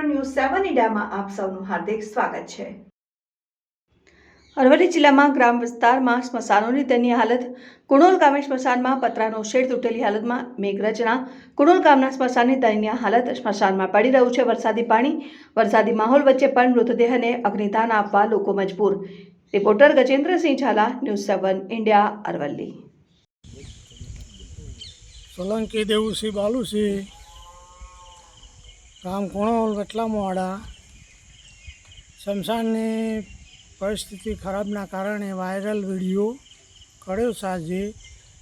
સેવન ઇન્ડિયામાં આપ સૌનું હાર્દિક સ્વાગત છે. અરવલ્લી જિલ્લામાં ગ્રામ વિસ્તારમાં સ્મશાનોની તેની હાલત કુણોલ ગામે સ્મશાનમાં પતરાનો શેડ તૂટેલી હાલતમાં મેઘરચના કુણોલ ગામના સ્મશાનની દયનીય હાલત સ્મશાનમાં પડી રહ્યું છે. વરસાદી પાણી વરસાદી માહોલ વચ્ચે પણ મૃતદેહને અગ્નિદાન આપવા લોકો મજબૂર. Reporter Gajendrasinh Zala news seven India Aravalli. Solanki Devusinh Balusinh ગામ કોણોલ મોડા શમશાનની પરિસ્થિતિ ખરાબના કારણે વાયરલ વીડિયો કર્યો સાંજે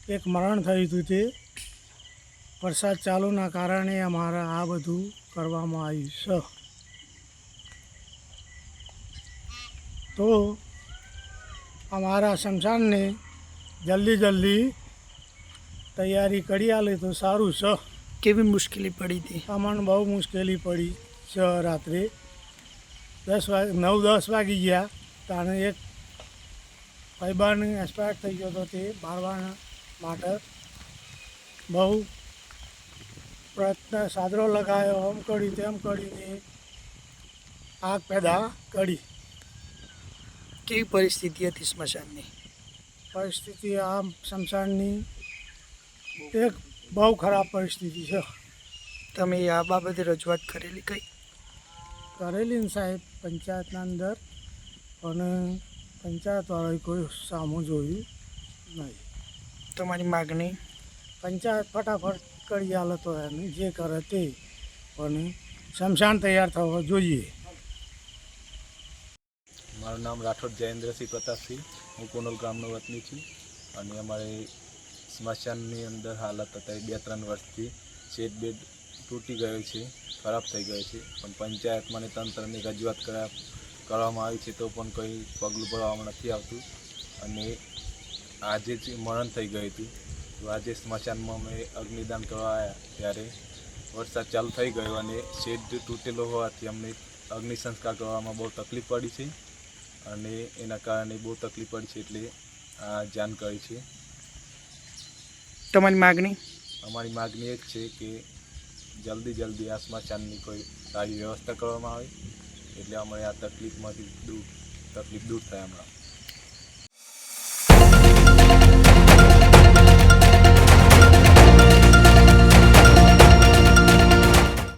એક મરણ થયું હતું તે. વરસાદ ચાલુના કારણે અમારે આ બધું કરવામાં આવ્યું છે તો અમારા શમશાનને જલ્દી જલ્દી તૈયારી કરી આલે તો સારું છે કેવી મુશ્કેલી પડી હતી? અમને બહુ મુશ્કેલી પડી છે રાત્રે. દસ વાગે નવ દસ વાગી ગયા. તાણે એક ભાઈબાન એક્સપાયર થઈ ગયો હતો તે મારવાના માટે. બહુ પ્રયત્ન સાદરો લગાવ્યો આમ કરી તેમ કરીને આગ પેદા કરી. કેવી પરિસ્થિતિ હતી સ્મશાનની? પરિસ્થિતિ આ શમશાનની એક બહુ ખરાબ પરિસ્થિતિ છે. તમે આ બાબતે રજૂઆત કરેલી કઈ? કરેલી ને સાહેબ પંચાયતના અંદર અને પંચાયતવાળાએ કોઈ સામું જોયું નહીં. તમારી માગણી? પંચાયત ફટાફટ કરી આલે તો એને જે કરે તે. પણ શમશાન તૈયાર થવો જોઈએ. મારું નામ રાઠોડ જયેન્દ્રસિંહ પ્રતાપસિંહ હું કોનોલ ગામનો વતની છું. અને અમારે સ્મશાનની અંદર હાલત અત્યારે બે ત્રણ વર્ષથી શેડ બેડ તૂટી ગયો છે, ખરાબ થઈ ગયો છે. પણ પંચાયતમાં અને તંત્રની રજૂઆત કરા, કરવામાં આવી છે તો પણ કંઈ પગલું ભરવામાં નથી આવતું. અને આજે જ મરણ થઈ ગયું હતું. તો આજે સ્મશાનમાં અમે અગ્નિદાન કરવા આવ્યા ત્યારે વરસાદ ચાલુ થઈ ગયો અને શેડ તૂટેલો હોવાથી અમને અગ્નિ સંસ્કાર કરવામાં બહુ તકલીફ પડી છે. અને એના કારણે બહુ તકલીફ પડી છે એટલે આ જાણ કરી છે. તમારી માગણી? અમારી માગણી એ જ છે કે જલ્દી જલ્દી આ સ્મશાનની કોઈ સારી વ્યવસ્થા કરવામાં આવે, એટલે અમારે આ તકલીફમાંથી દૂર, તકલીફ દૂર થાય હમણાં.